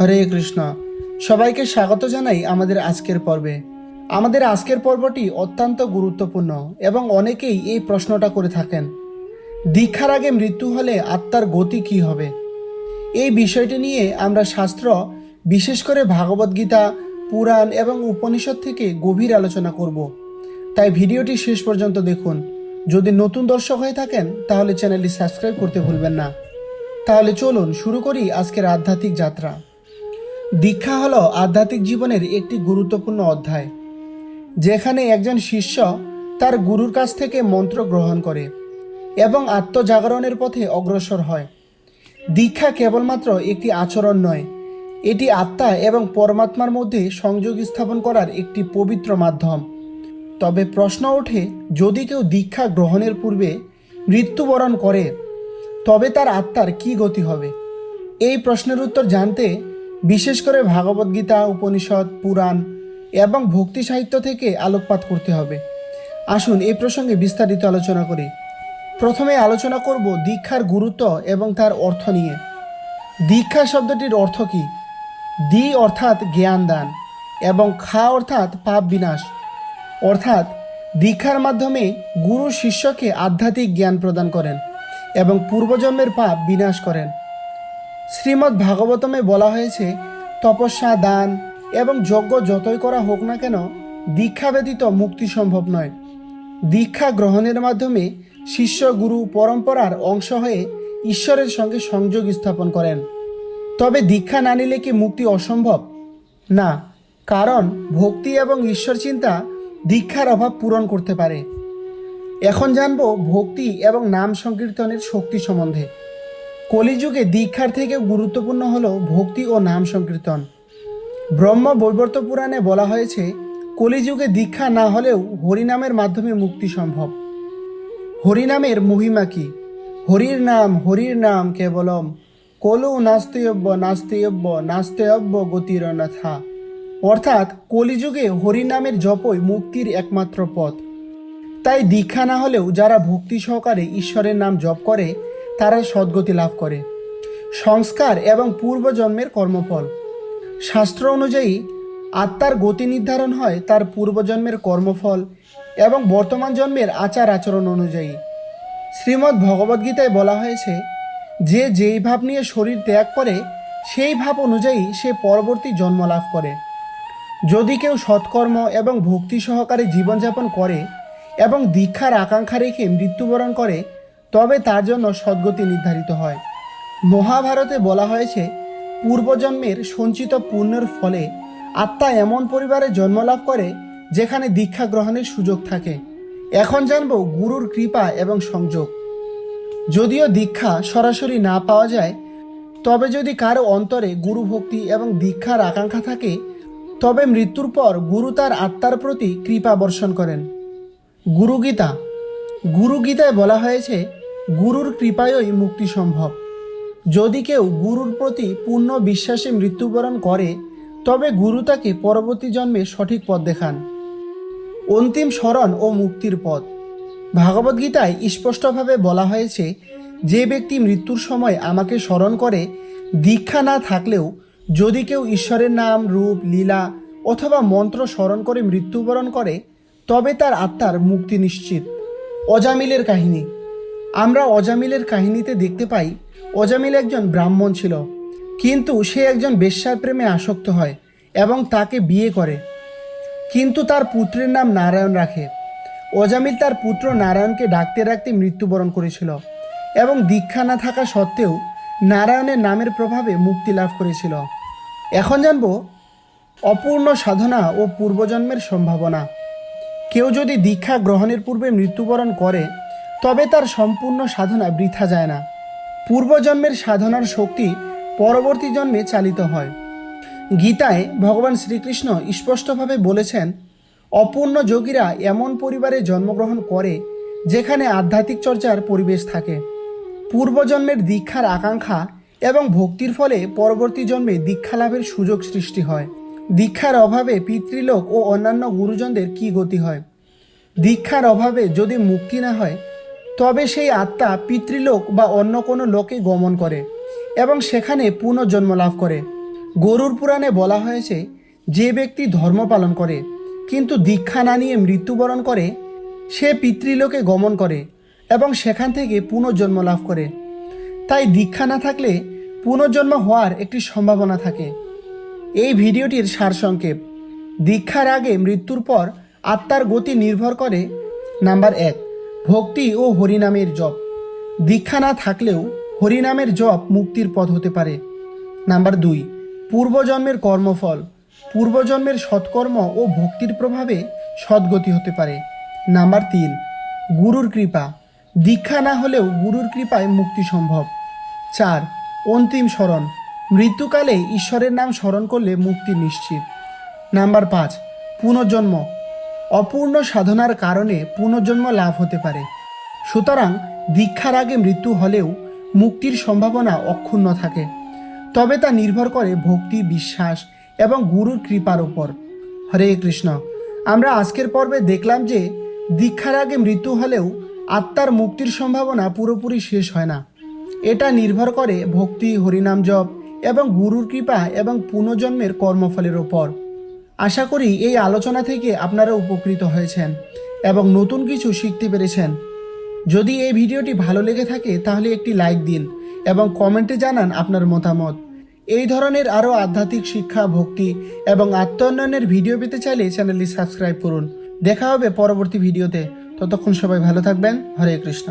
হরে কৃষ্ণ। সবাইকে স্বাগত জানাই আমাদের আজকের পর্বে। আমাদের আজকের পর্বটি অত্যন্ত গুরুত্বপূর্ণ এবং অনেকেই এই প্রশ্নটা করে থাকেন। দীক্ষার আগে মৃত্যু হলে আত্মার গতি কি হবে? এই বিষয়টি নিয়ে আমরা শাস্ত্র, বিশেষ করে ভাগবত গীতা, পুরাণ এবং উপনিষদ থেকে গভীর আলোচনা করব। তাই ভিডিওটি শেষ পর্যন্ত দেখুন। যদি নতুন দর্শক হয়ে থাকেন, তাহলে চ্যানেলটি সাবস্ক্রাইব করতে ভুলবেন না। তাহলে চলুন শুরু করি আজকের আধ্যাত্মিক যাত্রা। দীক্ষা হলো আধ্যাত্মিক জীবনের একটি গুরুত্বপূর্ণ অধ্যায়, যেখানে একজন শিষ্য তার গুরুর কাছ থেকে মন্ত্র গ্রহণ করে এবং আত্মজাগরণের পথে অগ্রসর হয়। দীক্ষা কেবলমাত্র একটি আচরণ নয়, এটি আত্মা এবং পরমাত্মার মধ্যে সংযোগ স্থাপন করার একটি পবিত্র মাধ্যম। তবে প্রশ্ন ওঠে, যদি কেউ দীক্ষা গ্রহণের পূর্বে মৃত্যুবরণ করে, তবে তার আত্মার কি গতি হবে? এই প্রশ্নের উত্তর জানতে বিশেষ করে ভাগবত গীতা, উপনিষদ, পুরাণ এবং ভক্তি সাহিত্য থেকে আলোকপাত করতে হবে। আসুন এই প্রসঙ্গে বিস্তারিত আলোচনা করি। প্রথমে আলোচনা করব দীক্ষার গুরুত্ব এবং তার অর্থ নিয়ে। দীক্ষা শব্দটির অর্থ কী? দি অর্থাৎ জ্ঞান দান এবং খা অর্থাৎ পাপ বিনাশ। অর্থাৎ, দীক্ষার মাধ্যমে গুরু শিষ্যকে আধ্যাত্মিক জ্ঞান প্রদান করেন এবং পূর্বজন্মের পাপ বিনাশ করেন। শ্রীমদ্ ভাগবতমে বলা হয়েছে তপস্যা দান এবং যজ্ঞ যতই করা হোক না কেন, দীক্ষা ব্যতীত মুক্তি সম্ভব নয়। দীক্ষা গ্রহণের মাধ্যমে শিষ্য গুরু পরম্পরার অংশ হয়ে ঈশ্বরের সঙ্গে সংযোগ স্থাপন করেন। তবে দীক্ষা না নিলে কি মুক্তি অসম্ভব? না, কারণ ভক্তি এবং ঈশ্বর চিন্তা দীক্ষার অভাব পূরণ করতে পারে। এখন জানব ভক্তি এবং নাম সংকীর্তনের শক্তি সম্বন্ধে। কলিযুগে দীক্ষার থেকে গুরুত্বপূর্ণ হল ভক্তি ও নাম সংকীর্তন। ব্রহ্ম বৈবর্ত পুরাণে বলা হয়েছে, কলিযুগে দীক্ষা না হলেও হরিনামের মাধ্যমে মুক্তি সম্ভব। হরিনামের মহিমা কি? হরির নাম হরির নাম কেবলম। কলু নাস্তেয়ব্য নাস্তেয়ব্য নাস্তেয়ব্য গতির অন্যথা অর্থাৎ কলিযুগে হরিনামের জপই মুক্তির একমাত্র পথ। তাই দীক্ষা না হলেও যারা ভক্তি সহকারে ঈশ্বরের নাম জপ করে তারা সদ্গতি লাভ করে। সংস্কার এবং পূর্বজন্মের কর্মফল। শাস্ত্র অনুযায়ী, আত্মার গতি নির্ধারণ হয় তার পূর্বজন্মের কর্মফল এবং বর্তমান জন্মের আচার আচরণ অনুযায়ী। শ্রীমদ্ ভগবদ্গীতায় বলা হয়েছে, যে যেই ভাব নিয়ে শরীর ত্যাগ করে, সেই ভাব অনুযায়ী সে পরবর্তী জন্ম লাভ করে। যদি কেউ সৎকর্ম এবং ভক্তি সহকারে জীবনযাপন করে এবং দীক্ষার আকাঙ্ক্ষা রেখে মৃত্যুবরণ করে তবে তার জন্য সদ্গতি নির্ধারিত হয়। মহাভারতে বলা হয়েছে, পূর্বজন্মের সঞ্চিত পুণ্যের ফলে আত্মা এমন পরিবারে জন্মলাভ করে যেখানে দীক্ষা গ্রহণের সুযোগ থাকে। এখন জানব গুরুর কৃপা এবং সংযোগ। যদিও দীক্ষা সরাসরি না পাওয়া যায়, তবে যদি কারও অন্তরে গুরু ভক্তি এবং দীক্ষার আকাঙ্ক্ষা থাকে, তবে মৃত্যুর পর গুরু তার আত্মার প্রতি কৃপা বর্ষণ করেন। গুরু গীতা গুরু গীতায় বলা হয়েছে গুরুর কৃপায়ই মুক্তি সম্ভব। যদি কেউ গুরুর প্রতি পূর্ণ বিশ্বাসে মৃত্যুবরণ করে, তবে গুরু তাকে পরবর্তী জন্মে সঠিক পথ দেখান। অন্তিম স্মরণ ও মুক্তির পথ। ভাগবদ্গীতায় স্পষ্টভাবে বলা হয়েছে, যে ব্যক্তি মৃত্যুর সময় আমাকে স্মরণ করে, দীক্ষা না থাকলেও যদি কেউ ঈশ্বরের নাম, রূপ, লীলা অথবা মন্ত্র স্মরণ করে মৃত্যুবরণ করে, তবে তার আত্মার মুক্তি নিশ্চিত। অজামিলের কাহিনী। আমরা অজামিলের কাহিনীতে দেখতে পাই, অজামিল একজন ব্রাহ্মণ ছিল, কিন্তু সে একজন বেশ্যার প্রেমে আসক্ত হয় এবং তাকে বিয়ে করে। কিন্তু তার পুত্রের নাম নারায়ণ রাখে। অজামিল তার পুত্র নারায়ণকে ডাকতে ডাকতে মৃত্যুবরণ করেছিল এবং দীক্ষা না থাকা সত্ত্বেও নারায়ণের নামের প্রভাবে মুক্তি লাভ করেছিল। এখন জানব, অপূর্ণ সাধনা ও পূর্বজন্মের সম্ভাবনা। কেউ যদি দীক্ষা গ্রহণের পূর্বে মৃত্যুবরণ করে তবে তার সম্পূর্ণ সাধনা বৃথা যায় না। পূর্বজন্মের সাধনার শক্তি পরবর্তী জন্মে চালিত হয়। গীতায় ভগবান শ্রীকৃষ্ণ স্পষ্টভাবে বলেছেন, অপূর্ণ যোগীরা এমন পরিবারে জন্মগ্রহণ করে, যেখানে আধ্যাত্মিক চর্চার পরিবেশ থাকে। পূর্বজন্মের দীক্ষার আকাঙ্ক্ষা এবং ভক্তির ফলে পরবর্তী জন্মে দীক্ষা লাভের সুযোগ সৃষ্টি হয়। দীক্ষার অভাবে পিতৃলোক ও অন্যান্য গুরুজনদের কি গতি হয়? দীক্ষার অভাবে যদি মুক্তি না হয় তবে সেই আত্মা পিতৃলোক বা অন্য কোনো লোকে গমন করে এবং সেখানে পুনর্জন্ম লাভ করে। গরুর পুরাণে বলা হয়েছে, যে ব্যক্তি ধর্ম পালন করে, কিন্তু দীক্ষা না নিয়ে মৃত্যুবরণ করে, সে পিতৃলোকে গমন করে এবং সেখান থেকে পুনর্জন্ম লাভ করে। তাই দীক্ষা না থাকলে পুনর্জন্ম হওয়ার একটি সম্ভাবনা থাকে। এই ভিডিওটির সারসংক্ষেপ দীক্ষার আগে মৃত্যুর পর আত্মার গতি নির্ভর করে নাম্বার এক। ভক্তি ও হরিনামের জপ। দীক্ষা না থাকলেও হরিনামের জপ মুক্তির পথ হতে পারে। নাম্বার দুই, পূর্বজন্মের কর্মফল। পূর্বজন্মের সৎকর্ম ও ভক্তির প্রভাবে সদ্গতি হতে পারে। নাম্বার তিন, গুরুর কৃপা। দীক্ষা না হলেও গুরুর কৃপায় মুক্তি সম্ভব। চার, অন্তিম স্মরণ। মৃত্যুকালে ঈশ্বরের নাম স্মরণ করলে মুক্তি নিশ্চিত। নাম্বার পাঁচ, পুনর্জন্ম। অপূর্ণ সাধনার কারণে পুনর্জন্ম লাভ হতে পারে। সুতরাং দীক্ষার আগে মৃত্যু হলেও মুক্তির সম্ভাবনা অক্ষুণ্ণ থাকে। তবে তা নির্ভর করে ভক্তি, বিশ্বাস এবং গুরুর কৃপার ওপর হরে কৃষ্ণ। আমরা আজকের পর্বে দেখলাম যে দীক্ষার আগে মৃত্যু হলেও আত্মার মুক্তির সম্ভাবনা পুরোপুরি শেষ হয় না। এটা নির্ভর করে ভক্তি, হরিনাম জপ এবং গুরুর কৃপা এবং পুনর্জন্মের কর্মফলের ওপর আশা করি এই আলোচনা থেকে আপনারা উপকৃত হয়েছেন এবং নতুন কিছু শিখতে পেরেছেন। যদি এই ভিডিওটি ভালো লেগে থাকে, তাহলে একটি লাইক দিন এবং কমেন্টে জানান আপনার মতামত। এই ধরনের আরও আধ্যাত্মিক শিক্ষা, ভক্তি এবং আত্মোন্নয়নের ভিডিও পেতে চাইলে চ্যানেলটি সাবস্ক্রাইব করুন। দেখা হবে পরবর্তী ভিডিওতে। ততক্ষণ সবাই ভালো থাকবেন। হরে কৃষ্ণ।